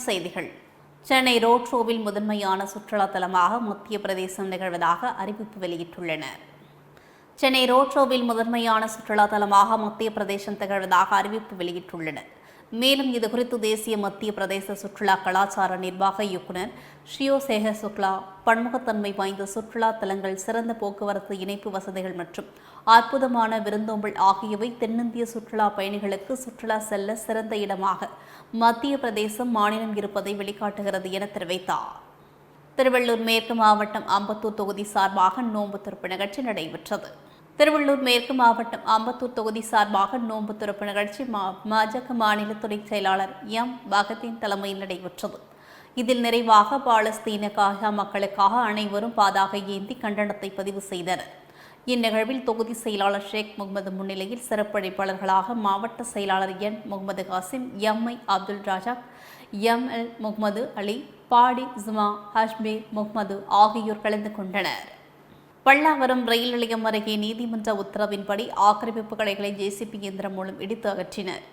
வணக்கம் செய்திகள். சென்னை ரோட் ஷோவில் முதன்மையான சுற்றுலா தலமாக மத்திய பிரதேசம் நிகழ்வதாக அறிவிப்பு வெளியிட்டுள்ளனர். சென்னை ரோட் ஷோவில் முதன்மையான சுற்றுலா தலமாக மத்திய பிரதேசம் திகழ்வதாக அறிவிப்பு வெளியிட்டுள்ளனர். மேலும் இதுகுறித்து தேசிய மத்திய பிரதேச சுற்றுலா கலாச்சார நிர்வாக இயக்குனர் ஷியோ சேகர் சுக்லா பன்முகத்தன்மை வாய்ந்த சுற்றுலா தலங்கள் சிறந்த போக்குவரத்து இணைப்பு வசதிகள் மற்றும் அற்புதமான விருந்தோம்பல் ஆகியவை தென்னிந்திய சுற்றுலா பயணிகளுக்கு சுற்றுலா செல்ல சிறந்த இடமாக மத்திய பிரதேசம் மாநிலம் இருப்பதை வெளிக்காட்டுகிறது என தெரிவித்தார். திருவள்ளூர் மேற்கு மாவட்டம் அம்பத்தூர் தொகுதி சார்பாக நோன்பு திறப்பு நிகழ்ச்சி நடைபெற்றது. திருவள்ளூர் மேற்கு மாவட்டம் அம்பத்தூர் தொகுதி சார்பாக நோன்பு திறப்பு நிகழ்ச்சி மா- பாஜக மாநில துணை செயலாளர் எம். பகத்தின் தலைமையில் நடைபெற்றது. இதில் நிறைவாக பாலஸ்தீன காயா மக்களுக்காக அனைவரும் பாதாக ஏந்தி கண்டனத்தை பதிவு செய்தனர். இந்நிகழ்வில் தொகுதி செயலாளர் ஷேக் முகமது முன்னிலையில் சிறப்பழைப்பாளர்களாக மாவட்ட செயலாளர் N. Mohammed Kasim MI Abdul Razak M. L. Mohammed Ali பாடி ஜுமா ஹஷ்மி முகமது ஆகியோர் கலந்து கொண்டனர். பல்லாவரம் ரயில் நிலையம் அருகே நீதிமன்ற உத்தரவின்படி ஆக்கிரமிப்பு கடைகளை ஜேசிபி இயந்திரம் மூலம் இடித்து அகற்றினர்.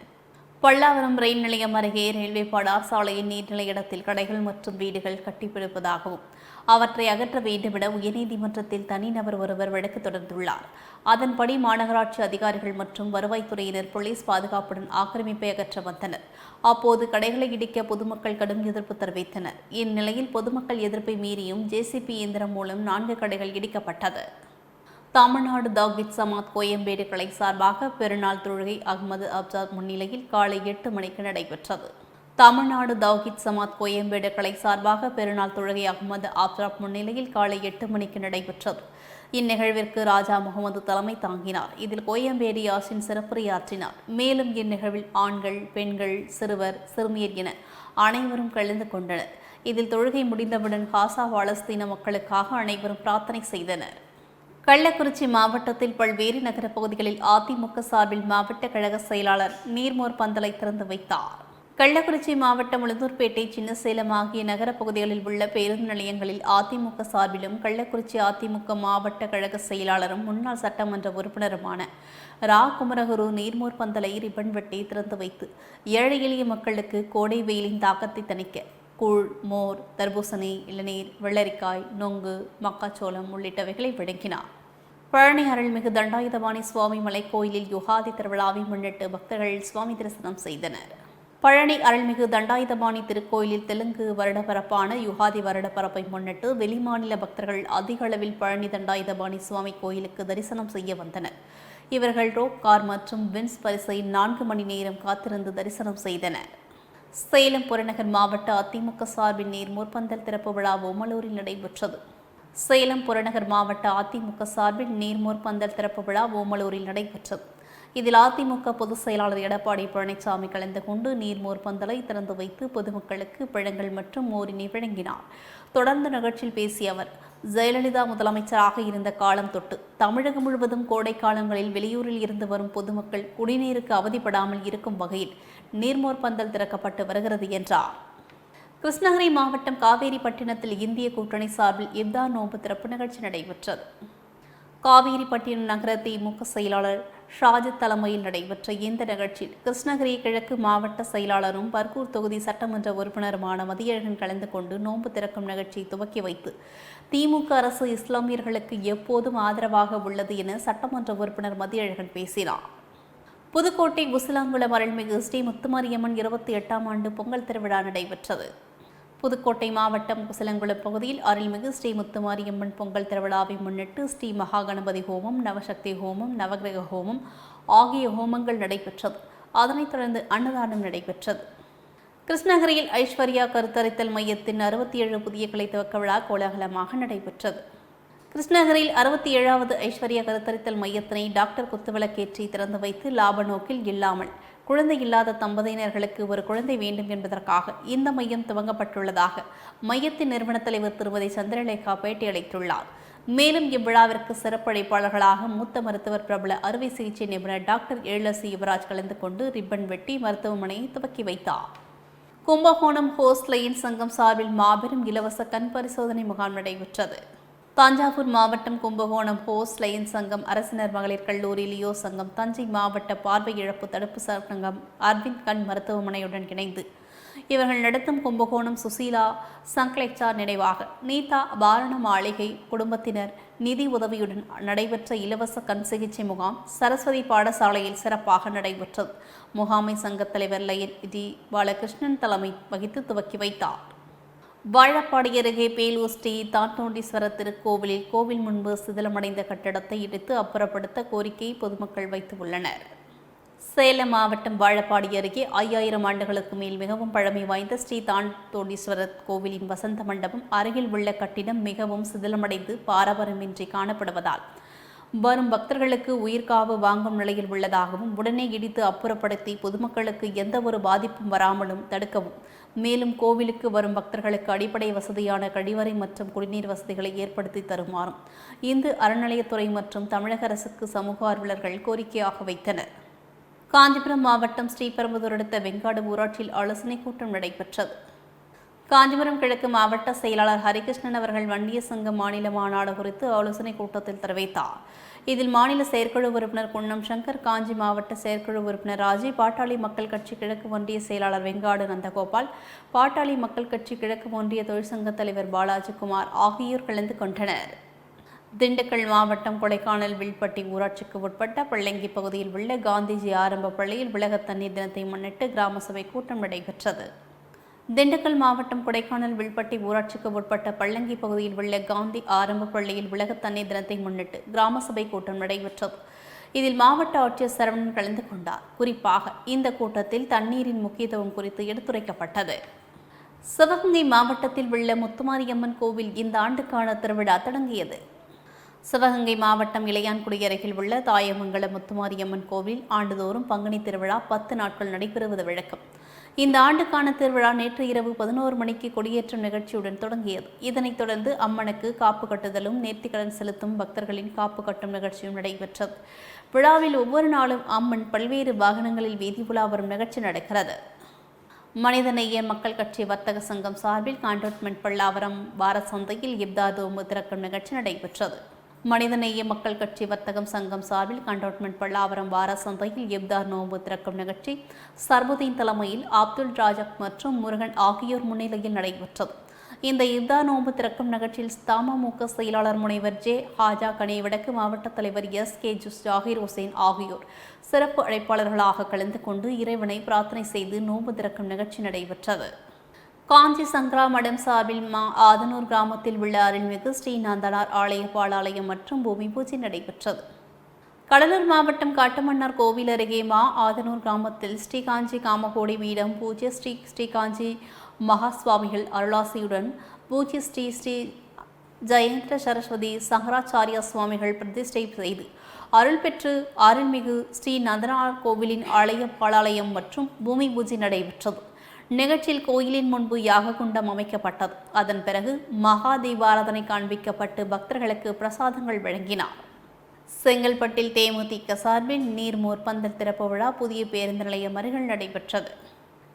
பல்லாவரம் ரயில் நிலையம் அருகே ரயில்வே படார் சாலையின் நீர்நிலை இடத்தில் கடைகள் மற்றும் வீடுகள் கட்டிப்பிடிப்பதாகவும் அவற்றை அகற்ற வேண்டுமென உயர்நீதிமன்றத்தில் தனிநபர் ஒருவர் வழக்கு தொடர்ந்துள்ளார். அதன்படி மாநகராட்சி அதிகாரிகள் மற்றும் வருவாய்த்துறையினர் போலீஸ் பாதுகாப்புடன் ஆக்கிரமிப்பை அகற்ற வந்தனர். அப்போது கடைகளை இடிக்க பொதுமக்கள் கடும் எதிர்ப்பு தெரிவித்தனர். இந்நிலையில் பொதுமக்கள் எதிர்ப்பை மீறியும் ஜேசிபி இயந்திரம் மூலம் நான்கு கடைகள் இடிக்கப்பட்டது. தமிழ்நாடு தவ்ஹீத் சமாத் கோயம்பேடு கிளை சார்பாக பெருநாள் தொழுகை அகமது அப்சாத் முன்னிலையில் காலை எட்டு மணிக்கு நடைபெற்றது. தமிழ்நாடு தௌஹித் சமாத் கோயம்பேடு கலை சார்பாக பெருநாள் தொழுகை அகமது ஆப்ராப் முன்னிலையில் காலை எட்டு மணிக்கு நடைபெற்றது. இந்நிகழ்விற்கு ராஜா முகமது தலைமை தாங்கினார். இதில் கோயம்பேடு யாசின் சிறப்புரையாற்றினார் மேலும் இந்நிகழ்வில் ஆண்கள் பெண்கள் சிறுவர் சிறுமியர் என அனைவரும் கலந்து கொண்டனர். இதில் தொழுகை முடிந்தவுடன் காசா பாலஸ்தீன மக்களுக்காக அனைவரும் பிரார்த்தனை செய்தனர். கள்ளக்குறிச்சி மாவட்டத்தில் பல்வேறு நகரப் பகுதிகளில் அதிமுக சார்பில் மாவட்ட கழக செயலாளர் நீர்மோர் பந்தலை திறந்து வைத்தார். கள்ளக்குறிச்சி மாவட்டம் உளுந்தூர்பேட்டை சின்னசேலம் ஆகிய நகர பகுதிகளில் உள்ள பேருந்து நிலையங்களில் அதிமுக சார்பிலும் கள்ளக்குறிச்சி அதிமுக மாவட்ட கழக செயலாளரும் முன்னாள் சட்டமன்ற உறுப்பினருமான ரா. குமரகுரு நீர்மோர் பந்தலை ரிப்பன் வெட்டி திறந்து வைத்து ஏழை எளிய மக்களுக்கு கோடை வெயிலின் தாக்கத்தை தணிக்க கூழ் மோர் தர்பூசணி இளநீர் வெள்ளரிக்காய் நொங்கு மக்காச்சோளம் உள்ளிட்டவைகளை வழங்கினார். பழனி அருள்மிகு தண்டாயுதபாணி சுவாமி மலைக்கோயிலில் யுகாதி திருவிழாவை முன்னிட்டு பக்தர்கள் சுவாமி தரிசனம் செய்தனர். பழனி அருள்மிகு தண்டாயுதபாணி திருக்கோயிலில் தெலுங்கு வருடப்பரப்பான யுகாதி வருடப்பரப்பை முன்னிட்டு வெளிமாநில பக்தர்கள் அதிக அளவில் பழனி தண்டாயுதபாணி சுவாமி கோயிலுக்கு தரிசனம் செய்ய வந்தனர். இவர்கள் ரோப் கார் மற்றும் வின்ஸ் பரிசை நான்கு மணி நேரம் காத்திருந்து தரிசனம் செய்தனர். சேலம் புறநகர் மாவட்ட அதிமுக சார்பில் நீர் முற்பந்தல் திறப்பு விழா ஓமலூரில் நடைபெற்றது. சேலம் புறநகர் மாவட்ட அதிமுக சார்பில் நீர்மோர் பந்தல் திறப்பு விழா ஓமலூரில் நடைபெற்றது. இதில் அதிமுக பொதுச் செயலாளர் எடப்பாடி பழனிசாமி கலந்து கொண்டு நீர்மோர் பந்தலை திறந்து வைத்து பொதுமக்களுக்கு பழங்கள் மற்றும் மோரினை வழங்கினார். தொடர்ந்து நிகழ்ச்சியில் பேசிய அவர் ஜெயலலிதா முதலமைச்சராக இருந்த காலம் தொட்டு தமிழகம் முழுவதும் கோடை காலங்களில் வெளியூரில் இருந்து வரும் பொதுமக்கள் குடிநீருக்கு அவதிப்படாமல் இருக்கும் வகையில் நீர்மோர் பந்தல் திறக்கப்பட்டு வருகிறது என்றார். கிருஷ்ணகிரி மாவட்டம் காவேரிப்பட்டினத்தில் இந்திய கூட்டணி சார்பில் இப்தா நோன்பு திறப்பு நிகழ்ச்சி நடைபெற்றது. காவேரிப்பட்டினம் நகர திமுக செயலாளர் ஷாஜித் தலைமையில் நடைபெற்ற இந்த நிகழ்ச்சியில் கிருஷ்ணகிரி கிழக்கு மாவட்ட செயலாளரும் பர்கூர் தொகுதி சட்டமன்ற உறுப்பினருமான மதியழகன் கலந்து கொண்டு நோன்பு திறக்கும் நிகழ்ச்சியை துவக்கி வைத்து திமுக அரசு இஸ்லாமியர்களுக்கு எப்போதும் ஆதரவாக உள்ளது என சட்டமன்ற உறுப்பினர் மதியழகன் பேசினார். புதுக்கோட்டை உசிலாங்குளம் அருள்மிகு ஸ்ரீ முத்துமாரியம்மன் இருபத்தி எட்டாம் ஆண்டு பொங்கல் திருவிழா நடைபெற்றது. புதுக்கோட்டை மாவட்டம் குசலங்குளம் பகுதியில் அருள்மிகு ஸ்ரீ முத்துமாரியம்மன் பொங்கல் திருவிழாவை முன்னிட்டு ஸ்ரீ மகாகணபதி ஹோமம் நவசக்தி ஹோமம் நவகிரக ஹோமம் ஆகிய ஹோமங்கள் நடைபெற்றது. அதனைத் தொடர்ந்து அன்னதானம் நடைபெற்றது. கிருஷ்ணகிரியில் ஐஸ்வர்யா கருத்தரித்தல் மையத்தின் அறுபத்தி ஏழு புதிய கிளை துவக்க விழா கோலாகலமாக நடைபெற்றது. கிருஷ்ணகிரியில் அறுபத்தி ஏழாவது ஐஸ்வர்யா கருத்தரித்தல் மையத்தினை டாக்டர் குத்துவிளக்கேற்றி திறந்து வைத்து லாப நோக்கில் இல்லாமல் குழந்தை இல்லாத தம்பதியினர்களுக்கு ஒரு குழந்தை வேண்டும் என்பதற்காக இந்த மையம் துவங்கப்பட்டுள்ளதாக மையத்தின் நிறுவன தலைவர் திருமதி சந்திரலேகா பேட்டியளித்துள்ளார். மேலும் இவ்விழாவிற்கு சிறப்பழைப்பாளர்களாக மூத்த மருத்துவர் பிரபல அறுவை சிகிச்சை நிபுணர் டாக்டர் எழிலரசி யுவராஜ் கலந்து கொண்டு ரிப்பன் வெட்டி மருத்துவமனையை துவக்கி வைத்தார். கும்பகோணம் ஹோஸ்ட் லைன் சங்கம் சார்பில் மாபெரும் இலவச கண் பரிசோதனை முகாம் நடைபெற்றது. தஞ்சாவூர் மாவட்டம் கும்பகோணம் ஹோஸ்ட் லைன் சங்கம் அரசினர் மகளிர் கல்லூரி லியோ சங்கம் தஞ்சை மாவட்ட பார்வை இழப்பு தடுப்பு சங்கம் அரவிந்த் கண் மருத்துவமனையுடன் இணைந்து. இவர்கள் நடத்தும் கும்பகோணம் சுசீலா சங்க்லேச்சார் நினைவாக நீதா பாரண மாளிகை குடும்பத்தினர் நிதி உதவியுடன் நடைபெற்ற இலவச கண் சிகிச்சை முகாம் சரஸ்வதி பாடசாலையில் சிறப்பாக நடைபெற்றது. முகாமை சங்கத் தலைவர் லயன் டி. பாலகிருஷ்ணன் தலைமை வகித்து துவக்கி வைத்தார். வாழப்பாடி அருகே பேலூர் ஸ்ரீ தாத்தோண்டீஸ்வரர் திருக்கோவிலில் கோவில் முன்பு சிதிலமடைந்த கட்டடத்தை இடித்து அப்புறப்படுத்த கோரிக்கை பொதுமக்கள் வைத்துள்ளனர். சேலம் மாவட்டம் வாழப்பாடி அருகே ஐயாயிரம் ஆண்டுகளுக்கு மேல் மிகவும் பழமை வாய்ந்த ஸ்ரீ தாண்டோண்டீஸ்வரர் கோவிலின் வசந்த மண்டபம் அருகில் உள்ள கட்டிடம் மிகவும் சிதிலமடைந்து பாரபரமின்றி காணப்படுவதால் வரும் பக்தர்களுக்கு உயிர்காவு வாங்கும் நிலையில் உள்ளதாகவும் உடனே இடித்து அப்புறப்படுத்தி பொதுமக்களுக்கு எந்த ஒரு பாதிப்பும் வராமலும் தடுக்கவும் மேலும் கோவிலுக்கு வரும் பக்தர்களுக்கு அடிப்படை வசதியான கழிவறை மற்றும் குடிநீர் வசதிகளை ஏற்படுத்தி தருமாறும் இந்து அறநிலையத்துறை மற்றும் தமிழக அரசுக்கு சமூக ஆர்வலர்கள் கோரிக்கையாக வைத்தனர். காஞ்சிபுரம் மாவட்டம் ஸ்ரீபெரும்புதூர் அடுத்த வெங்காடு ஊராட்சியில் ஆலோசனைக் கூட்டம் நடைபெற்றது. காஞ்சிபுரம் கிழக்கு மாவட்ட செயலாளர் ஹரிகிருஷ்ணன் அவர்கள் வண்டிய சங்க மாநில மாநாடு குறித்து ஆலோசனைக் கூட்டத்தில் தெரிவித்தார். இதில் மாநில செயற்குழு உறுப்பினர் குன்னம் சங்கர் காஞ்சி மாவட்ட செயற்குழு உறுப்பினர் ராஜி பாட்டாளி மக்கள் கட்சி கிழக்கு ஒன்றிய செயலாளர் வெங்காடு நந்தகோபால் பாட்டாளி மக்கள் கட்சி கிழக்கு ஒன்றிய தொழிற்சங்க தலைவர் பாலாஜி குமார் ஆகியோர் கலந்து கொண்டனர். திண்டுக்கல் மாவட்டம் கொடைக்கானல் வில்பட்டி ஊராட்சிக்கு உட்பட்ட பள்ளங்கி பகுதியில் உள்ள காந்திஜி ஆரம்ப பள்ளியில் உலக தண்ணீர் தினத்தை முன்னிட்டு கிராம சபை கூட்டம் நடைபெற்றது. திண்டுக்கல் மாவட்டம் கொடைக்கானல் வில்பட்டி ஊராட்சிக்கு உட்பட்ட பள்ளங்கி பகுதியில் உள்ள காந்தி ஆரம்ப பள்ளியில் உலக தண்ணீர் தினத்தை முன்னிட்டு கிராம சபை கூட்டம் நடைபெற்றது. இதில் மாவட்ட ஆட்சியர் சரவணன் கலந்து கொண்டார். குறிப்பாக இந்த கூட்டத்தில் தண்ணீரின் முக்கியத்துவம் குறித்து எடுத்துரைக்கப்பட்டது. சிவகங்கை மாவட்டத்தில் உள்ள முத்துமாரியம்மன் கோவில் இந்த ஆண்டுக்கான திருவிழா தொடங்கியது. சிவகங்கை மாவட்டம் இளையான்குடி அருகில் உள்ள தாயமங்கலம் முத்துமாரியம்மன் கோவில் ஆண்டுதோறும் பங்குனி திருவிழா பத்து நாட்கள் நடைபெறுவது வழக்கம். இந்த ஆண்டுக்கான திருவிழா நேற்று இரவு பதினோரு மணிக்கு கொடியேற்றும் நிகழ்ச்சியுடன் தொடங்கியது. இதனைத் தொடர்ந்து அம்மனுக்கு காப்பு கட்டுதலும் நேர்த்திக்கடன் செலுத்தும் பக்தர்களின் காப்பு கட்டும் நிகழ்ச்சியும் நடைபெற்றது. விழாவில் ஒவ்வொரு நாளும் அம்மன் பல்வேறு வாகனங்களில் வீதி உலா வரும் நிகழ்ச்சி நடக்கிறது. மனிதநேய மக்கள் கட்சி வர்த்தக சங்கம் சார்பில் கான்டோன்மெண்ட் பல்லாவரம் வார சந்தையில் இப்தார் தோம்பு திறக்கும் நிகழ்ச்சி நடைபெற்றது. மனிதநேய மக்கள் கட்சி வர்த்தகம் சங்கம் சார்பில் கண்டோன்மெண்ட் பல்லாவரம் வார சந்தையில் எப்தார் நோன்பு திறக்கும் நிகழ்ச்சி. சர்வதீன் தலைமையில் அப்துல் ராஜக் மற்றும் முருகன் ஆகியோர் முன்னிலையில் நடைபெற்றது. இந்த இப்தார் நோன்பு திறக்கும் நிகழ்ச்சியில் தமமுக செயலாளர் முனைவர் ஜே. ஹாஜா கனே வடக்கு மாவட்ட தலைவர் எஸ். கே. ஜுஸ் ஜாகிர் ஹுசேன் ஆகியோர். சிறப்பு அழைப்பாளர்களாக கலந்து கொண்டு இறைவனை பிரார்த்தனை செய்து நோன்பு திறக்கும் நிகழ்ச்சி நடைபெற்றது. காஞ்சி சங்கரா மடம் சார்பில் மா ஆதனூர் கிராமத்தில் உள்ள அருள்மிகு ஸ்ரீநாந்தனார் ஆலய பாலாலயம் மற்றும் பூமி பூஜை நடைபெற்றது. கடலூர் மாவட்டம் காட்டுமன்னார் கோவில் அருகே மா ஆதனூர் கிராமத்தில் ஸ்ரீகாஞ்சி காமகோடி பீடம் பூஜ்ய ஸ்ரீ ஸ்ரீ காஞ்சி மகா சுவாமிகள் அருளாசியுடன் பூஜ்ய ஸ்ரீ ஸ்ரீ ஜெயந்திர சரஸ்வதி சங்கராச்சாரியா சுவாமிகள் பிரதிஷ்டை செய்து அருள் பெற்று அருள்மிகு ஸ்ரீ நந்தனார் கோவிலின் ஆலய பாலாலயம் மற்றும் பூமி பூஜை நடைபெற்றது. நிகழ்ச்சியில் கோயிலின் முன்பு யாக குண்டம் அமைக்கப்பட்டது. அதன் பிறகு மகா தீபாராதனை காண்பிக்கப்பட்டு பக்தர்களுக்கு பிரசாதங்கள் வழங்கினார். செங்கல்பட்டில் தேமுதிக சார்பில் நீர்மோர் பந்தல் திறப்பு விழா புதிய பேருந்து நிலையம் அருகில் நடைபெற்றது.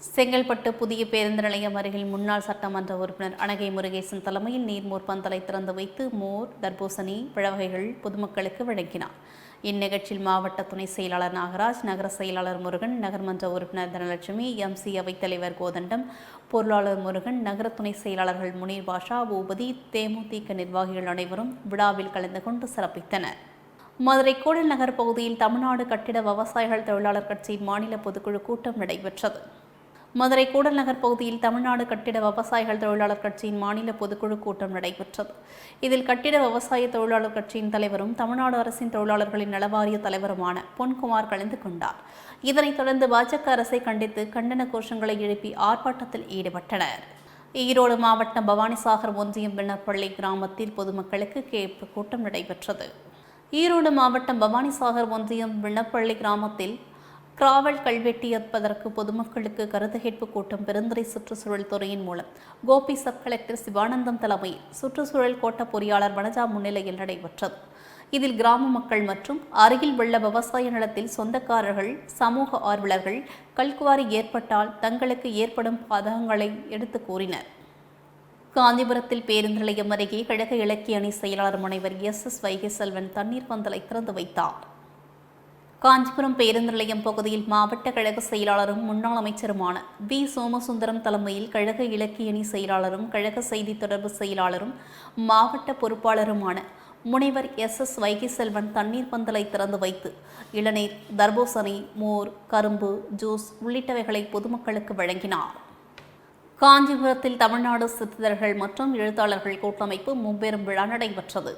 செங்கல்பட்டு புதிய பேருந்து நிலையம் அருகில் முன்னாள் சட்டமன்ற உறுப்பினர் அனகை முருகேசன் தலைமையில் நீர்மோர் பந்தலை திறந்து வைத்து மோர் தர்பூசணி பழவகைகள் பொதுமக்களுக்கு வழங்கினார். இந்நிகழ்ச்சியில் மாவட்ட துணை செயலாளர் நாகராஜ் நகர செயலாளர் முருகன் நகர்மன்ற உறுப்பினர் தனலட்சுமி எம்சி அவைத்தலைவர் கோதண்டம் பொருளாளர் முருகன் நகர துணை செயலாளர்கள் முனீர் பாஷா பூபதி தேமுதிக நிர்வாகிகள் அனைவரும் விழாவில் கலந்து கொண்டு சிறப்பித்தனர். மதுரை கோடல் நகர் பகுதியில் தமிழ்நாடு கட்டிட விவசாயிகள் தொழிலாளர் கட்சியின் மாநில பொதுக்குழு கூட்டம் நடைபெற்றது. மதுரை கூடல்நகர் பகுதியில் தமிழ்நாடு கட்டிட விவசாயிகள் தொழிலாளர் கட்சியின் மாநில பொதுக்குழு கூட்டம் நடைபெற்றது. இதில் கட்டிட விவசாய தொழிலாளர் கட்சியின் தலைவரும் தமிழ்நாடு அரசின் தொழிலாளர்களின் நலவாரிய தலைவருமான பொன்குமார் கலந்து கொண்டார். இதனைத் தொடர்ந்து பாஜக அரசை கண்டித்து கண்டன கோஷங்களை எழுப்பி ஆர்ப்பாட்டத்தில் ஈடுபட்டனர். ஈரோடு மாவட்டம் பவானிசாகர் ஒன்றியம் விண்ணப்பள்ளி கிராமத்தில் பொதுமக்களுக்கு கேட்பு கூட்டம் நடைபெற்றது. ஈரோடு மாவட்டம் பவானிசாகர் ஒன்றியம் விண்ணப்பள்ளி கிராமத்தில் கிராவல் கல்வெட்டியற்பதற்கு பொதுமக்களுக்கு கருத்துகேட்பு கூட்டம் பெருந்துறை சுற்றுச்சூழல் துறையின் மூலம். கோபி சப் கலெக்டர் சிவானந்தம் தலைமையில் சுற்றுச்சூழல் கோட்ட பொறியாளர் வனஜா முன்னிலையில் நடைபெற்றது. இதில் கிராம மக்கள் மற்றும் அருகில் உள்ள விவசாய நிலத்தில் சொந்தக்காரர்கள் சமூக ஆர்வலர்கள் கல்குவாரி ஏற்பட்டால் தங்களுக்கு ஏற்படும் பாதகங்களை எடுத்து கூறினர். காஞ்சிபுரத்தில் பேருந்து நிலையம் அருகே கழக இலக்கிய அணி செயலாளர் முனைவர் எஸ் எஸ் வைகை செல்வன் தண்ணீர் பந்தலை திறந்து வைத்தார். காஞ்சிபுரம் பேருந்து நிலையம் பகுதியில் மாவட்ட கழக செயலாளரும் முன்னாள் அமைச்சருமான வி. சோமசுந்தரம் தலைமையில் கழக இலக்கியணி செயலாளரும் கழக செய்தி தொடர்பு செயலாளரும் மாவட்ட பொறுப்பாளருமான முனைவர் எஸ். எஸ். வைகைசெல்வன் தண்ணீர் பந்தலை திறந்து வைத்து இளநீர் தர்பூசணி மோர் கரும்பு ஜூஸ் உள்ளிட்டவைகளை பொதுமக்களுக்கு வழங்கினார். காஞ்சிபுரத்தில் தமிழ்நாடு சித்திரர்கள் மற்றும் எழுத்தாளர்கள் கூட்டமைப்பு மும்பெரும் விழா நடைபெற்றது.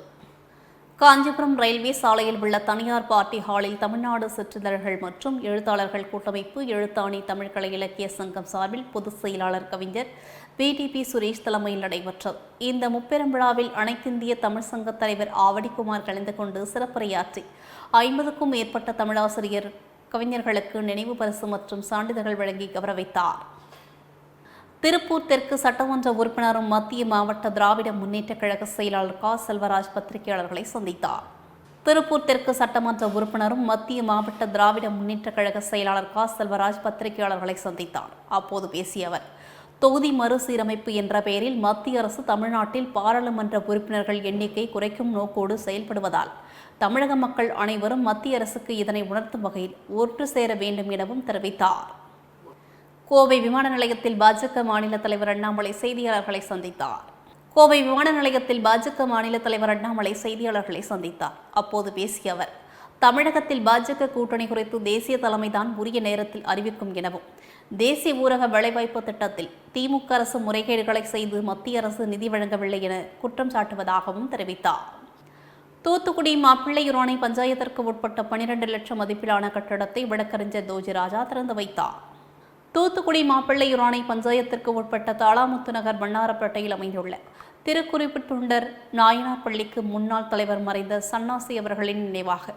காஞ்சிபுரம் ரயில்வே சாலையில் உள்ள தனியார் பார்ட்டி ஹாலில் தமிழ்நாடு சிற்றிதழ்கள் மற்றும் எழுத்தாளர்கள் கூட்டமைப்பு எழுத்தாணி தமிழ்கலை இலக்கிய சங்கம் சார்பில் பொதுச் செயலாளர் கவிஞர் பிடிபி சுரேஷ் தலைமையில் நடைபெற்றது இந்த முப்பெரும் விழாவில் அனைத்திந்திய தமிழ் சங்க தலைவர் ஆவடிக்குமார் கலந்து கொண்டு சிறப்புரையாற்றி ஐம்பதுக்கும் மேற்பட்ட தமிழாசிரியர் கவிஞர்களுக்கு நினைவு பரிசு மற்றும் சான்றிதழ்கள் வழங்கி கௌரவித்தார். திருப்பூர் தெற்கு சட்டமன்ற உறுப்பினரும் மத்திய மாவட்ட திராவிட முன்னேற்ற கழக செயலாளர் கா. செல்வராஜ் பத்திரிகையாளர்களை சந்தித்தார். திருப்பூர் தெற்கு சட்டமன்ற உறுப்பினரும் மத்திய மாவட்ட திராவிட முன்னேற்றக் கழக செயலாளர் கா. செல்வராஜ் பத்திரிகையாளர்களை சந்தித்தார். அப்போது பேசிய அவர் தொகுதி மறுசீரமைப்பு என்ற பெயரில் மத்திய அரசு தமிழ்நாட்டில் பாராளுமன்ற உறுப்பினர்கள் எண்ணிக்கை குறைக்கும் நோக்கோடு செயல்படுவதால் தமிழக மக்கள் அனைவரும் மத்திய அரசுக்கு இதனை உணர்த்தும் வகையில் ஒன்று சேர வேண்டும் எனவும் தெரிவித்தார். கோவை விமான நிலையத்தில் பாஜக மாநில தலைவர் அண்ணாமலை செய்தியாளர்களை சந்தித்தார். கோவை விமான நிலையத்தில் பாஜக மாநில தலைவர் அண்ணாமலை செய்தியாளர்களை சந்தித்தார். அப்போது பேசிய அவர் தமிழகத்தில் பாஜக கூட்டணி குறித்து தேசிய தலைமைதான் உரிய நேரத்தில் அறிவிக்கும் எனவும் தேசிய ஊரக வேலைவாய்ப்பு திட்டத்தில் திமுக அரசு முறைகேடுகளை செய்து மத்திய அரசு நிதி வழங்கவில்லை என குற்றம் சாட்டுவதாகவும் தெரிவித்தார். தூத்துக்குடி மாப்பிள்ளையூராணை பஞ்சாயத்திற்கு உட்பட்ட பனிரெண்டு லட்சம் மதிப்பிலான கட்டடத்தை வழக்கறிஞர் தோஜிராஜா திறந்து வைத்தார். தூத்துக்குடி மாப்பிள்ளை மாப்பிள்ளையூராணை பஞ்சாயத்திற்கு உட்பட்ட தாளாமுத்து நகர் வண்ணாரப்பேட்டையில் அமைந்துள்ள திருக்குறிப்பிட்டுண்டர் நாயனார் பள்ளிக்கு முன்னாள் தலைவர் மறைந்த சன்னாசி அவர்களின் நினைவாக.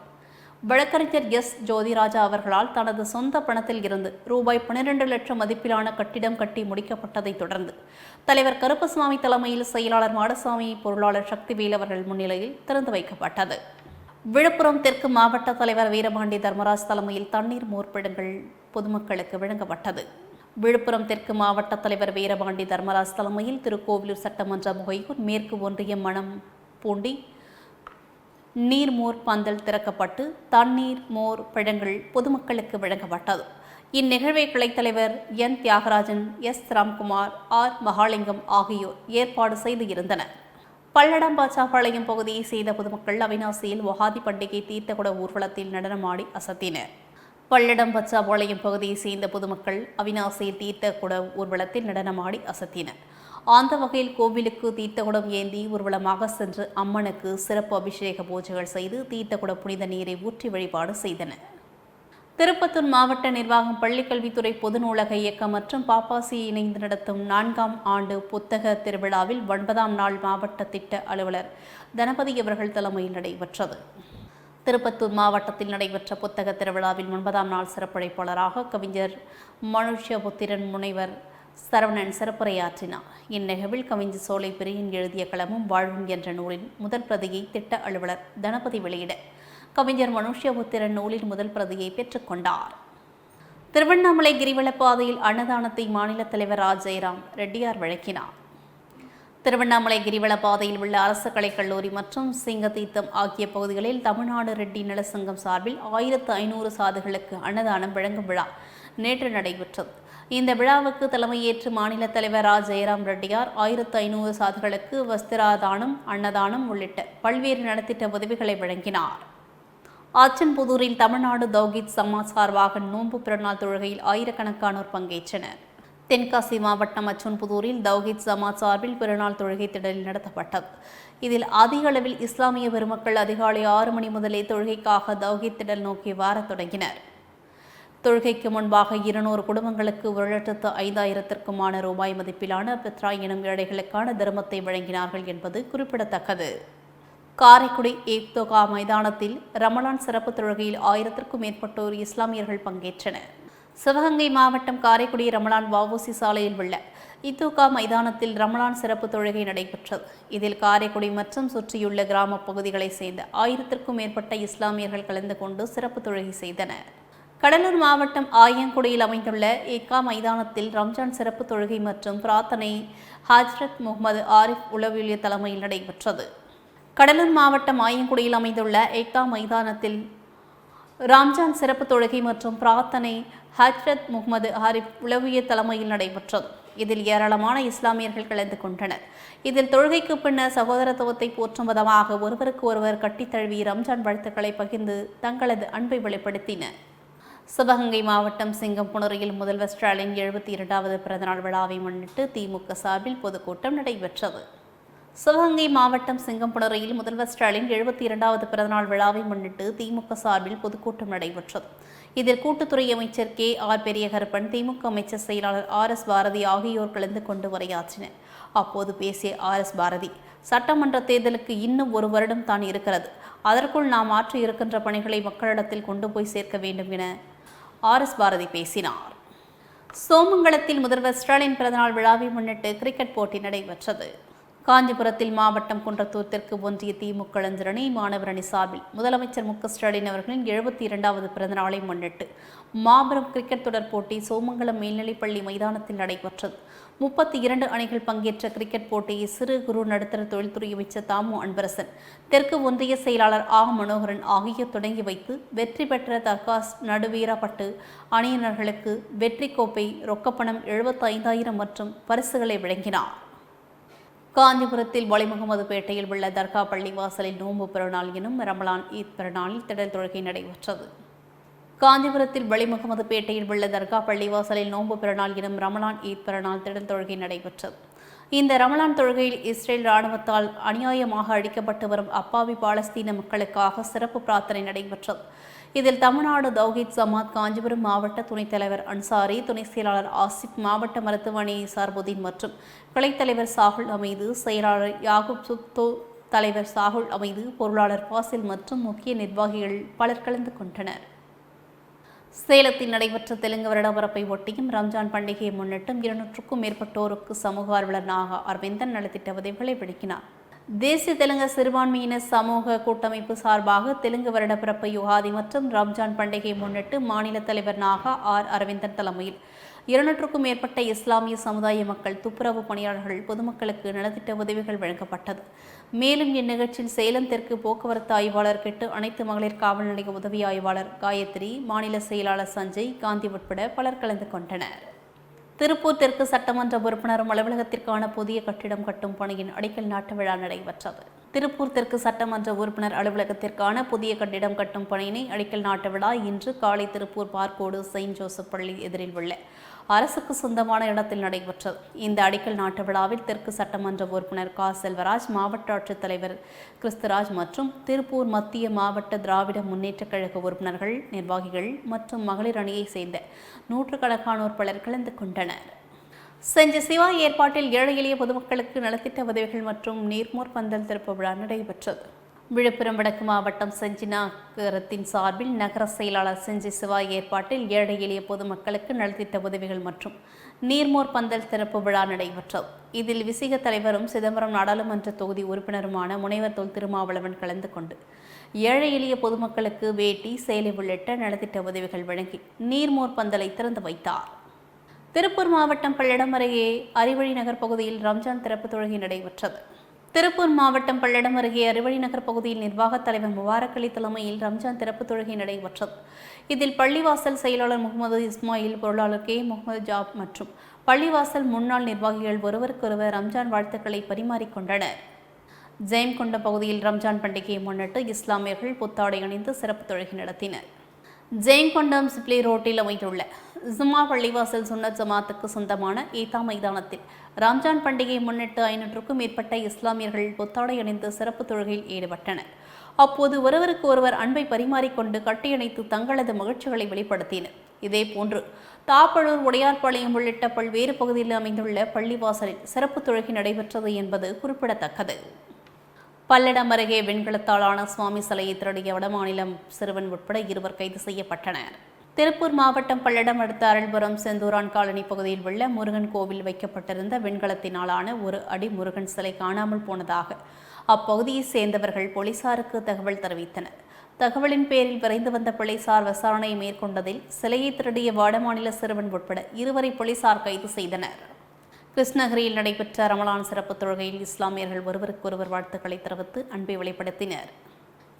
வழக்கறிஞர் எஸ். ஜோதிராஜா அவர்களால் தனது சொந்த பணத்தில் இருந்து ரூபாய் பன்னிரண்டு லட்சம் மதிப்பிலான கட்டிடம் கட்டி முடிக்கப்பட்டதைத் தொடர்ந்து தலைவர் கருப்பசுவாமி தலைமையில் செயலாளர் மாடசாமி பொருளாளர் சக்திவேல் அவர்கள் முன்னிலையில் திறந்து வைக்கப்பட்டது. விழுப்புரம் தெற்கு மாவட்ட தலைவர் வீரபாண்டி தர்மராஜ் தலைமையில் தண்ணீர் மோர்பிடங்கள் பொதுமக்களுக்கு வழங்கப்பட்டது. விழுப்புரம் தெற்கு மாவட்ட தலைவர் வீரபாண்டி தர்மராஜ் தலைமையில் திருக்கோவிலூர் சட்டமன்ற முகையூர் மேற்கு ஒன்றியம் மணம் பூண்டி நீர்மோர் பந்தல் திறக்கப்பட்டு தண்ணீர் மோர் பழங்கள் பொதுமக்களுக்கு வழங்கப்பட்டது. இந்நிகழ்வை கிளைத்தலைவர் N. Thiagarajan S. Ramkumar R. Mahalingam ஆகியோர் ஏற்பாடு செய்து இருந்தனர். பல்லடம்பாச்சாபாளையம் பகுதியை செய்த பொதுமக்கள் அவினாசியில் வகாதி பண்டிகை தீர்த்தகுட ஊர்வலத்தில் நடனமாடி அசத்தினர். பல்லடம் பச்சாபாளையம் பகுதியை சேர்ந்த பொதுமக்கள் அவினாசியில் தீர்த்தகுட ஊர்வலத்தில் நடனமாடி அசத்தினர். அந்த வகையில் கோவிலுக்கு தீர்த்தகுடம் ஏந்தி ஊர்வலமாக சென்று அம்மனுக்கு சிறப்பு அபிஷேக பூஜைகள் செய்து தீர்த்தகுட புனித நீரை ஊற்றி வழிபாடு செய்தனர். திருப்பத்தூர் மாவட்ட நிர்வாகம் பள்ளிக்கல்வித்துறை பொது நூலக இயக்கம் மற்றும் பாப்பாசி இணைந்து நடத்தும் நான்காம் ஆண்டு புத்தக திருவிழாவில் ஒன்பதாம் நாள் மாவட்ட திட்ட அலுவலர் தனபதி அவர்கள் தலைமையில் நடைபெற்றது. திருப்பத்தூர் மாவட்டத்தில் நடைபெற்ற புத்தக திருவிழாவின் ஒன்பதாம் நாள் சிறப்புழைப்பாளராக கவிஞர் மனுஷ்யபுத்திரன் முனைவர் சரவணன் சிறப்புரையாற்றினார். இந்நிகழ்வில் கவிஞர் சோலை பிரியன் எழுதிய களமும் வாழ்வும் என்ற நூலின் முதல் பிரதியை திட்ட அலுவலர் தனபதி வெளியிட கவிஞர் மனுஷ்யபுத்திரன் நூலின் முதல் பிரதியை பெற்றுக்கொண்டார் திருவண்ணாமலை கிரிவலப்பாதையில் அன்னதானத்தை மாநில தலைவர் ஆ ஜெயராம் ரெட்டியார் வழங்கினார். திருவண்ணாமலை கிரிவல பாதையில் உள்ள அரசு கலைக்கல்லூரி மற்றும் சிங்கதீர்த்தம் ஆகிய பகுதிகளில் தமிழ்நாடு ரெட்டி நலசங்கம் சார்பில் ஆயிரத்து ஐநூறு சாதுகளுக்கு அன்னதானம் வழங்கும் விழா நேற்று நடைபெற்றது. இந்த விழாவுக்கு தலைமையேற்று மாநில தலைவர் ரா. ஜெயராம் ரெட்டியார் ஆயிரத்து ஐநூறு சாதுகளுக்கு வஸ்திராதானம் அன்னதானம் உள்ளிட்ட பல்வேறு நலத்திட்ட உதவிகளை வழங்கினார். ஆச்சன்புதூரில் தமிழ்நாடு தௌகித் சமாஜ் சார்பாக நோன்பு பிறநாள் தொழுகையில் ஆயிரக்கணக்கானோர் பங்கேற்றனர். தென்காசி மாவட்டம் அச்சன்புதூரில் தௌஹித் ஜமாத் சார்பில் பிறநாள் தொழுகை திடலில் நடத்தப்பட்டது. இதில் அதிக அளவில் இஸ்லாமிய பெருமக்கள் அதிகாலை ஆறு மணி முதலே தொழுகைக்காக தௌஹித் திடல் நோக்கி வாரத் தொடங்கினர். தொழுகைக்கு முன்பாக இருநூறு குடும்பங்களுக்கு ஒரு லட்சத்து ஐந்தாயிரத்திற்குமான ரூபாய் மதிப்பிலான பெத்ரா எனும் ஏழைகளுக்கான தர்மத்தை வழங்கினார்கள் என்பது குறிப்பிடத்தக்கது. காரைக்குடி ஏக்தோகா மைதானத்தில் ரமலான் சிறப்பு தொழுகையில் ஆயிரத்திற்கும் மேற்பட்டோர் இஸ்லாமியர்கள் பங்கேற்றனர். சிவகங்கை மாவட்டம் காரைக்குடி ரமலான் வவுசி சாலையில் உள்ள இத்தூகா மைதானத்தில் ரமலான் சிறப்பு தொழுகை நடைபெற்றது. இதில் காரைக்குடி மற்றும் சுற்றியுள்ள கிராம பகுதிகளைச் சேர்ந்த ஆயிரத்திற்கும் மேற்பட்ட இஸ்லாமியர்கள் கலந்து கொண்டு சிறப்பு தொழுகை செய்தனர். கடலூர் மாவட்டம் ஆயங்குடியில் அமைந்துள்ள ஏக்கா மைதானத்தில் ரம்ஜான் சிறப்பு தொழுகை மற்றும் பிரார்த்தனை ஹஜ்ரத் முகமது ஆரிஃப் உளவியலிய தலைமையில் நடைபெற்றது. கடலூர் மாவட்டம் ஆயங்குடியில் அமைந்துள்ள ஏக்கா மைதானத்தில் ரம்ஜான் சிறப்பு தொழுகை மற்றும் பிரார்த்தனை ஹஜ்ரத் முகமது ஹாரிப் உளவிய தலைமையில் நடைபெற்றது. இதில் ஏராளமான இஸ்லாமியர்கள் கலந்து கொண்டனர். இதில் தொழுகைக்கு பின்னர் சகோதரத்துவத்தை போற்றும் விதமாக ஒருவருக்கு ஒருவர் கட்டித்தழுவி ரம்ஜான் வாழ்த்துக்களை பகிர்ந்து தங்களது அன்பை வெளிப்படுத்தினர். சிவகங்கை மாவட்டம் சிங்கம்புணரியில் முதல்வர் ஸ்டாலின் எழுபத்தி இரண்டாவது பிறந்தநாள் விழாவை முன்னிட்டு திமுக சார்பில் பொதுக்கூட்டம் நடைபெற்றது. சிவகங்கை மாவட்டம் சிங்கம்புணரையில் முதல்வர் ஸ்டாலின் எழுபத்தி இரண்டாவது பிறந்தநாள் விழாவை முன்னிட்டு திமுக சார்பில் பொதுக்கூட்டம் நடைபெற்றது. இதில் கூட்டுத்துறை அமைச்சர் கே. ஆர். பெரியகரப்பன் திமுக அமைச்சர் செயலாளர் ஆர். எஸ். பாரதி ஆகியோர் கலந்து கொண்டு உரையாற்றினர். அப்போது பேசிய ஆர். எஸ். பாரதி சட்டமன்ற தேர்தலுக்கு இன்னும் ஒரு வருடம் தான் இருக்கிறது. அதற்குள் நாம் ஆற்றி இருக்கின்ற பணிகளை மக்களிடத்தில் கொண்டு போய் சேர்க்க வேண்டும் என ஆர். எஸ். பாரதி பேசினார். சோமங்கலத்தில் முதல்வர் ஸ்டாலின் பிறந்தநாள் விழாவை முன்னிட்டு கிரிக்கெட் போட்டி நடைபெற்றது. காஞ்சிபுரத்தில் மாவட்டம் குன்றத்தூர் தெற்கு ஒன்றிய திமுக இளைஞரணி மாணவரணி சார்பில் முதலமைச்சர் மு க ஸ்டாலின் அவர்களின் எழுபத்தி இரண்டாவது பிறந்தநாளை முன்னிட்டு மாபெரும் கிரிக்கெட் தொடர் போட்டி சோமங்கலம் மேல்நிலைப்பள்ளி மைதானத்தில் நடைபெற்றது. முப்பத்தி இரண்டு அணிகள் பங்கேற்ற கிரிக்கெட் போட்டியை சிறு குறு நடுத்தர தொழில்துறை அமைச்சர் தாமு அன்பரசன் தெற்கு ஒன்றிய செயலாளர் ஆ. மனோகரன் ஆகியோர் தொடங்கி வைத்து வெற்றி பெற்ற தர்காஸ் நடுவீரப்பட்டு அணியினர்களுக்கு வெற்றி கோப்பை ரொக்கப்பணம் எழுபத்தைந்தாயிரம் மற்றும் பரிசுகளை வழங்கினார். காஞ்சிபுரத்தில் வலிமுகமதுபேட்டையில் உள்ள தர்கா பள்ளி வாசலில் நோன்பு பெருநாள் எனும் ரமலான் ஈத் பெருநாளில் திடல் தொழுகை நடைபெற்றது. காஞ்சிபுரத்தில் வலிமுகமதுபேட்டையில் உள்ள தர்கா பள்ளிவாசலில் நோன்பு பெருநாள் எனும் ரமலான் ஈத் பெருநாள் திடல் தொழுகை நடைபெற்றது. இந்த ரமலான் தொழுகையில் இஸ்ரேல் ராணுவத்தால் அநியாயமாக அழிக்கப்பட்டு வரும் அப்பாவி பாலஸ்தீன மக்களுக்காக சிறப்பு பிரார்த்தனை நடைபெற்றது. இதில் தமிழ்நாடு தௌஹீத் ஜமாத் காஞ்சிபுரம் மாவட்ட துணைத் தலைவர் அன்சாரி துணை செயலாளர் ஆசிப் மாவட்ட மருத்துவமனை சார்புதீன் மற்றும் கிளைத்தலைவர் சாகுல் அமைது செயலாளர் யாகுப் சுத்தோ தலைவர் சாகுல் அமைது பொருளாளர் பாசில் மற்றும் முக்கிய நிர்வாகிகள் பலர் கலந்து கொண்டனர். சேலத்தில் நடைபெற்ற தெலுங்கு வருடபரப்பை ஒட்டியும் ரம்ஜான் பண்டிகையை முன்னிட்டும் இருநூற்றுக்கும் மேற்பட்டோருக்கு சமூக ஆர்வலர் நாகா அரவிந்தன் நலத்திட்ட உதவிகளை விளக்கினார். தேசிய தெலுங்கு சிறுபான்மையின சமூக கூட்டமைப்பு சார்பாக தெலுங்கு வருடப்பிறப்பு யுகாதி மற்றும் ரம்ஜான் பண்டிகையை முன்னிட்டு மாநில தலைவர் நாகா ஆர். அரவிந்தன் தலைமையில் இருநூற்றுக்கும் மேற்பட்ட இஸ்லாமிய சமுதாய மக்கள் துப்புரவு பணியாளர்கள் பொதுமக்களுக்கு நலத்திட்ட உதவிகள் வழங்கப்பட்டது. மேலும் இந்நிகழ்ச்சியில் சேலம் தெற்கு போக்குவரத்து ஆய்வாளர் கெட்டு அனைத்து மகளிர் காவல் நிலைய உதவி ஆய்வாளர் காயத்ரி மாநில செயலாளர் சஞ்சய் காந்தி உட்பட பலர் கலந்து கொண்டனர். திருப்பூர் தெற்கு சட்டமன்ற உறுப்பினரும் அலுவலகத்திற்கான புதிய கட்டிடம் கட்டும் பணியின் அடிக்கல் நாட்டு விழா நடைபெற்றது. திருப்பூர் தெற்கு சட்டமன்ற உறுப்பினர் அலுவலகத்திற்கான புதிய கட்டிடம் கட்டும் பணியினை அடிக்கல் நாட்டு விழா இன்று காலை திருப்பூர் பார்க்கோடு செயின்ட் ஜோசப் பள்ளி எதிரில் உள்ள அரசுக்கு சொந்தமான இடத்தில் நடைபெற்றது. இந்த அடிக்கல் நாட்டு விழாவில் தெற்கு சட்டமன்ற உறுப்பினர் கா. செல்வராஜ் மாவட்ட ஆட்சித்தலைவர் கிறிஸ்துராஜ் மற்றும் திருப்பூர் மத்திய மாவட்ட திராவிட முன்னேற்றக் கழக உறுப்பினர்கள் நிர்வாகிகள் மற்றும் மகளிர் அணியைச் சேர்ந்த நூற்றுக்கணக்கானோர் பலர் கலந்து கொண்டனர். செஞ்ச சிவா ஏற்பாட்டில் ஏழை எளிய பொதுமக்களுக்கு நலத்திட்ட உதவிகள் மற்றும் நீர்மோர் பந்தல் திறப்பு விழா நடைபெற்றது. விழுப்புரம் வடக்கு மாவட்டம் செஞ்சி நகரத்தின் சார்பில் நகர செயலாளர் செஞ்சி சிவா ஏற்பாட்டில் ஏழை எளிய பொதுமக்களுக்கு நலத்திட்ட உதவிகள் மற்றும் நீர்மோர் பந்தல் திறப்பு விழா நடைபெற்றது. இதில் விசிக தலைவரும் சிதம்பரம் நாடாளுமன்ற தொகுதி உறுப்பினருமான முனைவர் தொல் திருமாவளவன் கலந்து கொண்டு ஏழை எளிய பொதுமக்களுக்கு வேட்டி சேலை உள்ளிட்ட நலத்திட்ட உதவிகள் வழங்கி நீர்மோர் பந்தலை திறந்து வைத்தார். திருப்பூர் மாவட்டம் பல்லடம் அருகே அறிவழி நகர் பகுதியில் ரம்ஜான் திறப்பு தொழுகை நடைபெற்றது. திருப்பூர் மாவட்டம் பல்லடம் அருகே அறுவழி நகர் பகுதியில் நிர்வாகத் தலைவர் முபாரக் அலி தலைமையில் ரம்ஜான் திறப்பு தொழுகை நடைபெற்றது. இதில் பள்ளிவாசல் செயலாளர் முகமது இஸ்மாயில் பொருளாளர் கே. முகமது ஜாப் மற்றும் பள்ளிவாசல் முன்னாள் நிர்வாகிகள் ஒருவருக்கொருவர் ரம்ஜான் வாழ்த்துக்களை பரிமாறிக்கொண்டனர் ஜெயம்கொண்ட பகுதியில் ரம்ஜான் பண்டிகையை முன்னிட்டு இஸ்லாமியர்கள் புத்தாடை அணிந்து சிறப்பு தொழுகை நடத்தினர். ஜெயங்கொண்டம் சிப்ளி ரோட்டில் அமைந்துள்ள ஜுமா பள்ளிவாசல் சுன்னத் ஜமாத்துக்கு சொந்தமான ஈதா மைதானத்தில் ரம்ஜான் பண்டிகையை முன்னிட்டு ஐநூற்றுக்கும் மேற்பட்ட இஸ்லாமியர்கள் புத்தாடை அணிந்து சிறப்பு தொழுகையில் ஈடுபட்டனர். அப்போது ஒருவருக்கு ஒருவர் அன்பை பரிமாறிக்கொண்டு கட்டியணைத்து தங்களது மகிழ்ச்சிகளை வெளிப்படுத்தினர். இதேபோன்று தாப்பழூர் உடையார்பாளையம் உள்ளிட்ட பல்வேறு பகுதியில் அமைந்துள்ள பள்ளிவாசலில் சிறப்பு தொழுகை நடைபெற்றது என்பது குறிப்பிடத்தக்கது. பல்லடம் அருகே வெண்கலத்தாலான சுவாமி சிலையை திருடிய வடமாநிலம் சிறுவன் உட்பட இருவர் கைது செய்யப்பட்டனர். திருப்பூர் மாவட்டம் பல்லடம் அடுத்த அருள்புரம் செந்தூரான் காலனி பகுதியில் உள்ள முருகன் கோவில் வைக்கப்பட்டிருந்த வெண்கலத்தினாலான ஒரு அடி முருகன் சிலை காணாமல் போனதாக அப்பகுதியை சேர்ந்தவர்கள் போலீசாருக்கு தகவல் தெரிவித்தனர். தகவலின் பேரில் விரைந்து வந்த போலீசார் விசாரணையை மேற்கொண்டதில் சிலையை திருடிய வடமாநில சிறுவன் உட்பட இருவரை போலீசார் கைது செய்தனர். கிருஷ்ணகிரியில் நடைபெற்ற ரமலான் சிறப்பு தொழுகையில் இஸ்லாமியர்கள் ஒருவருக்கொருவர் வாழ்த்துக்களை தெரிவித்து அன்பை வெளிப்படுத்தினர்.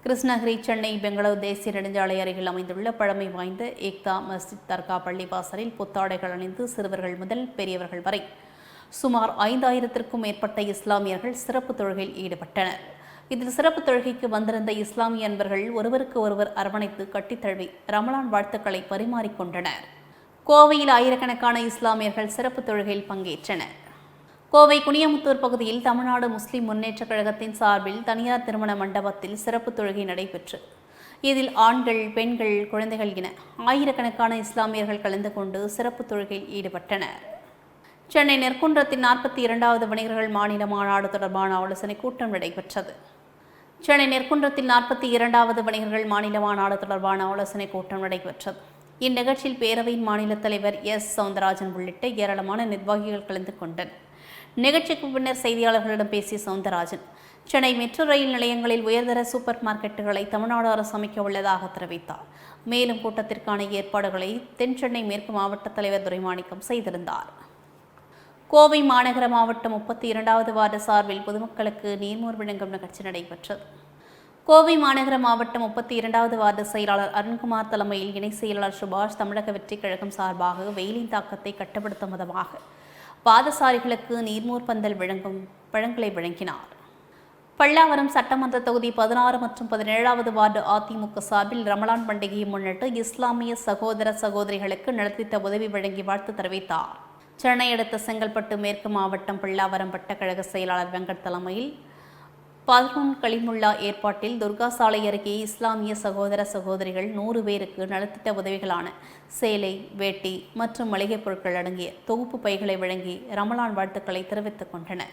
கிருஷ்ணகிரி சென்னை பெங்களூர் தேசிய நெடுஞ்சாலை அருகில் அமைந்துள்ள பழமை வாய்ந்த ஏக்தா மஸ்ஜித் தர்கா பள்ளிவாசலில் புத்தாடைகள் அணிந்து சிறுவர்கள் முதல் பெரியவர்கள் வரை சுமார் ஐந்தாயிரத்திற்கும் மேற்பட்ட இஸ்லாமியர்கள் சிறப்பு தொழுகையில் ஈடுபட்டனர். இதில் சிறப்பு தொழுகைக்கு வந்திருந்த இஸ்லாமிய அன்பர்கள் ஒருவருக்கு ஒருவர் அரவணைத்து கட்டித்தழுவி ரமலான் வாழ்த்துக்களை பரிமாறிக்கொண்டனர். கோவையில் ஆயிரக்கணக்கான இஸ்லாமியர்கள் சிறப்பு தொழுகையில் பங்கேற்றனர். கோவை குனியமுத்தூர் பகுதியில் தமிழ்நாடு முஸ்லிம் முன்னேற்றக் கழகத்தின் சார்பில் தனியார் திருமண மண்டபத்தில் சிறப்பு தொழுகை நடைபெற்று இதில் ஆண்கள் பெண்கள் குழந்தைகள் என ஆயிரக்கணக்கான இஸ்லாமியர்கள் கலந்து கொண்டு சிறப்பு தொழுகையில் ஈடுபட்டனர். சென்னை நெற்குன்றத்தில் நாற்பத்தி இரண்டாவது வணிகர்கள் மாநில மாநாடு தொடர்பான ஆலோசனை கூட்டம் நடைபெற்றது. சென்னை நெற்குன்றத்தில் நாற்பத்தி இரண்டாவது வணிகர்கள் மாநில மாநாடு தொடர்பான ஆலோசனை கூட்டம் நடைபெற்றது. இந்நிகழ்ச்சியில் பேரவையின் மாநில தலைவர் எஸ். சவுந்தரராஜன் உள்ளிட்ட ஏராளமான நிர்வாகிகள் கலந்து கொண்டனர். நிகழ்ச்சிக்கு பின்னர் செய்தியாளர்களிடம் பேசிய சவுந்தரராஜன் சென்னை மெட்ரோ ரயில் நிலையங்களில் உயர்தர சூப்பர் மார்க்கெட்டுகளை தமிழ்நாடு அரசு அமைக்க உள்ளதாக தெரிவித்தார். மேலும் கூட்டத்திற்கான ஏற்பாடுகளை தென் சென்னை மேற்கு மாவட்ட தலைவர் துரைமாணிக்கம் செய்திருந்தார். கோவை மாநகர மாவட்டம் முப்பத்தி இரண்டாவது வார்டு சார்பில் பொதுமக்களுக்கு நீர்மோர் விழுங்கும் நிகழ்ச்சி நடைபெற்றது. கோவை மாநகர மாவட்டம் முப்பத்தி இரண்டாவது வார்டு செயலாளர் அருண்குமார் தலைமையில் இணை செயலாளர் சுபாஷ் தமிழக வெற்றிக் கழகம் சார்பாக வெயிலின் தாக்கத்தை கட்டுப்படுத்தும் விதமாக பாதசாரிகளுக்கு நீர்மூர் பந்தல் வழங்கும் பழங்களை வழங்கினார். பல்லாவரம் சட்டமன்ற தொகுதி பதினாறு மற்றும் பதினேழாவது வார்டு அதிமுக சார்பில் ரமலான் பண்டிகையை முன்னிட்டு இஸ்லாமிய சகோதர சகோதரிகளுக்கு நலத்திட்ட உதவி வழங்கி வாழ்த்து தெரிவித்தார். சென்னை அடுத்த செங்கல்பட்டு மேற்கு மாவட்டம் பல்லாவரம் வட்டக்கழக செயலாளர் வெங்கட் தலைமையில் பல்குன் கலிமுல்லா ஏற்பாட்டில் துர்கா சாலை அருகே இஸ்லாமிய சகோதர சகோதரிகள் நூறு பேருக்கு நலத்திட்ட உதவிகளான சேலை வேட்டி மற்றும் மளிகைப் பொருட்கள் அடங்கிய தொகுப்பு பைகளை வழங்கி ரமலான் வாழ்த்துக்களை தெரிவித்துக் கொண்டனர்.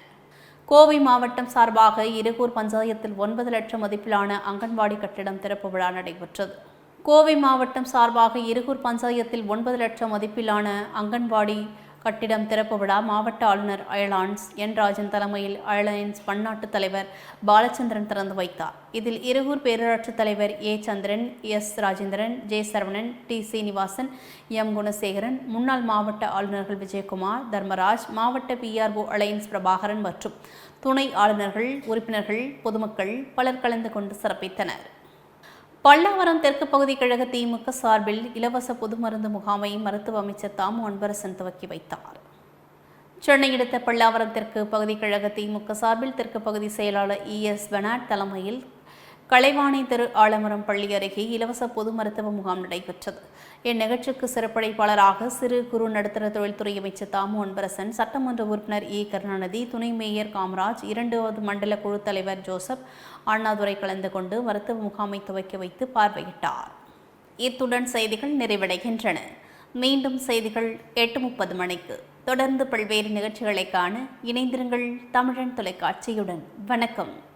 கோவை மாவட்டம் சார்பாக இருகூர் பஞ்சாயத்தில் ஒன்பது லட்சம் மதிப்பிலான அங்கன்வாடி கட்டிடம் திறப்பு விழா நடைபெற்றது. கோவை மாவட்டம் சார்பாக இருகூர் பஞ்சாயத்தில் ஒன்பது லட்சம் மதிப்பிலான அங்கன்வாடி கட்டிடம் திறப்பு விழா மாவட்ட ஆளுநர் அயலான்ஸ் என். ராஜன் தலைமையில் அயலான்ஸ் பன்னாட்டு தலைவர் பாலச்சந்திரன் திறந்து வைத்தார். இதில் இருகூர் பேரூராட்சி தலைவர் A. Chandran S. Rajendran J. Saravanan T. Srinivasan M. Gunasekaran முன்னாள் மாவட்ட ஆளுநர்கள் விஜயகுமார் தர்மராஜ் மாவட்ட பிஆர்ஓ அலையன்ஸ் பிரபாகரன் மற்றும் துணை ஆளுநர்கள் உறுப்பினர்கள் பொதுமக்கள் பலர் கலந்து கொண்டு சிறப்பித்தனர். பல்லாவரம் தெற்கு பகுதி கழக திமுக சார்பில் இலவச பொது மருந்து முகாமை மருத்துவ அமைச்சர் தாமு அன்பரசன் துவக்கி வைத்தார். சென்னை அடுத்த பல்லாவரம் தெற்கு பகுதி கழக திமுக சார்பில் தெற்கு பகுதி செயலாளர் இ. எஸ். பெனாட் தலைமையில் கலைவாணி திரு ஆலமரம் பள்ளி அருகே இலவச பொது மருத்துவ முகாம் நடைபெற்றது. இந்நிகழ்ச்சிக்கு சிறப்படைப்பாளராக சிறு குறு நடுத்தர தொழில்துறை அமைச்சர் தாமு அன்பரசன் சட்டமன்ற உறுப்பினர் இ கருணாநிதி துணை மேயர் காமராஜ் இரண்டாவது மண்டல குழு தலைவர் ஜோசப் அண்ணாதுரை கலந்து கொண்டு மருத்துவ முகாமை துவக்கி வைத்து பார்வையிட்டார். இத்துடன் செய்திகள் நிறைவடைகின்றன. மீண்டும் செய்திகள் எட்டு முப்பது மணிக்கு. தொடர்ந்து பல்வேறு நிகழ்ச்சிகளை காண இணைந்திருங்கள் தமிழன் தொலைக்காட்சியுடன். வணக்கம்.